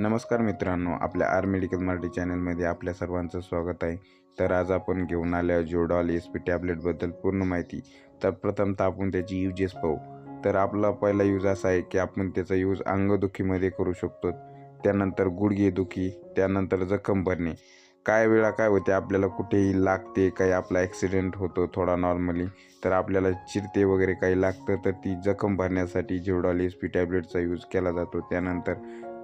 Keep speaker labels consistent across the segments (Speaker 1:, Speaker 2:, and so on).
Speaker 1: नमस्कार मित्रांनो आपल्या आर मेडिकल मराठी चॅनलमध्ये आपल्या सर्वांचं स्वागत आहे. तर आज आपण घेऊन आल्या जोडॉल एस पी टॅबलेटबद्दल पूर्ण माहिती. तर प्रथमतः आपण त्याची युजेस पाहू. तर आपला पहिला यूज असा आहे की आपण त्याचा यूज अंगदुखीमध्ये करू शकतो. त्यानंतर गुडघेदुखी त्यानंतर जखम भरणे. काय वेळा काय होते आपल्याला कुठेही लागते काही आपला ॲक्सिडेंट होतो थोडा नॉर्मली तर आपल्याला चिरते वगैरे काही लागतं तर ती जखम भरण्यासाठी जेवढा एस पी टॅबलेटचा यूज केला जातो. त्यानंतर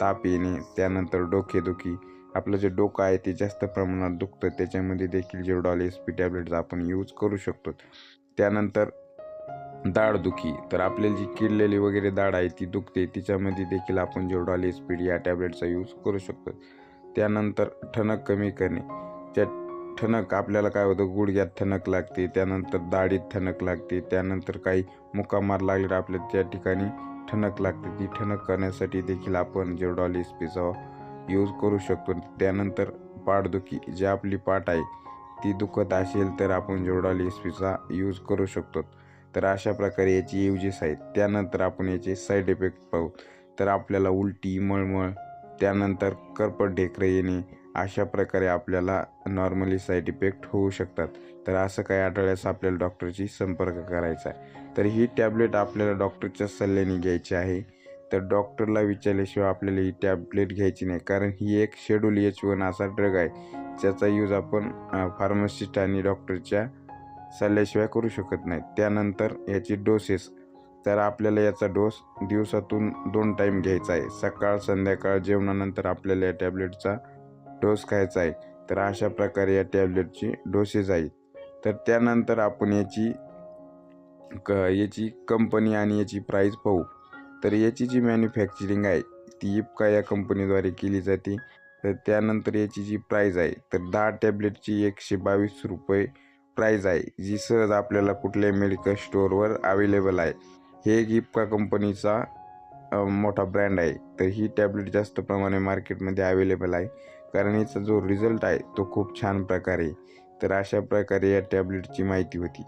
Speaker 1: ताप येणे त्यानंतर डोकेदुखी आपलं जे डोकं आहे ते जास्त प्रमाणात दुखतं. त्याच्यामध्ये देखील जिरोडॉल एस पी टॅबलेटचा आपण यूज करू शकतो. त्यानंतर दाढदुखी तर आपल्याला जी किडलेली वगैरे दाढ आहे ती दुखते. तिच्यामध्ये देखील आपण जेवढॉल एस पी या टॅबलेटचा यूज करू शकतो. त्यानंतर ठणक कमी करणे. त्या ठणक आपल्याला काय होतं गुडघ्यात ठणक लागते. त्यानंतर दाढीत ठणक लागते. त्यानंतर काही मुकामार लागले आपल्या त्या ठिकाणी ठणक लागते. ती ठणक करण्यासाठी देखील आपण जेवढॉल एस पीचा यूज करू शकतो त्यानंतर पाठदुखी जी आपली पाठ आहे ती दुखत असेल तर आपण जेवढॉल एस पीचा यूज करू शकतो. तर अशा प्रकारे याची युजेस आहेत. त्यानंतर आपण याचे साईड इफेक्ट पाहू. तर आपल्याला उलटी मळमळ त्यानंतर करपट ढेकरे येणे अशा प्रकारे आपल्याला नॉर्मली साईड इफेक्ट होऊ शकतात. तर असं काही आढळल्यास आपल्याला डॉक्टरशी संपर्क करायचा आहे. तर ही टॅबलेट आपल्याला डॉक्टरच्या सल्ल्याने घ्यायची आहे. तर डॉक्टरला विचारल्याशिवाय आपल्याला ही टॅबलेट घ्यायची नाही. कारण ही एक शेड्यूल एच वन असा ड्रग आहे. ज्याचा यूज आपण फार्मासिस्ट आणि डॉक्टरच्या सल्ल्याशिवाय करू शकत नाही. त्यानंतर याची डोसेस तर आपल्याला याचा डोस दिवसातून दोन टाईम घ्यायचा आहे. सकाळ संध्याकाळ जेवणानंतर आपल्याला या टॅबलेटचा डोस खायचा आहे. तर अशा प्रकारे या टॅबलेटची डोसेस आहेत. तर त्यानंतर आपण याची क याची कंपनी आणि याची प्राईस पाहू. तर याची जी मॅन्युफॅक्चरिंग आहे ती इपका या कंपनीद्वारे केली जाते. तर त्यानंतर याची जी प्राईज आहे तर दहा टॅबलेटची एकशे बावीस रुपये प्राईज आहे जी सहज आपल्याला कुठल्याही मेडिकल स्टोअरवर अवेलेबल आहे. हे एक इपका कंपनीचा मोठा ब्रँड आहे. तर ही टॅबलेट जास्त प्रमाणे मार्केटमध्ये अवेलेबल आहे. कारण याचा जो रिझल्ट आहे तो खूप छान प्रकारे तर अशा प्रकारे या टॅबलेटची माहिती होती.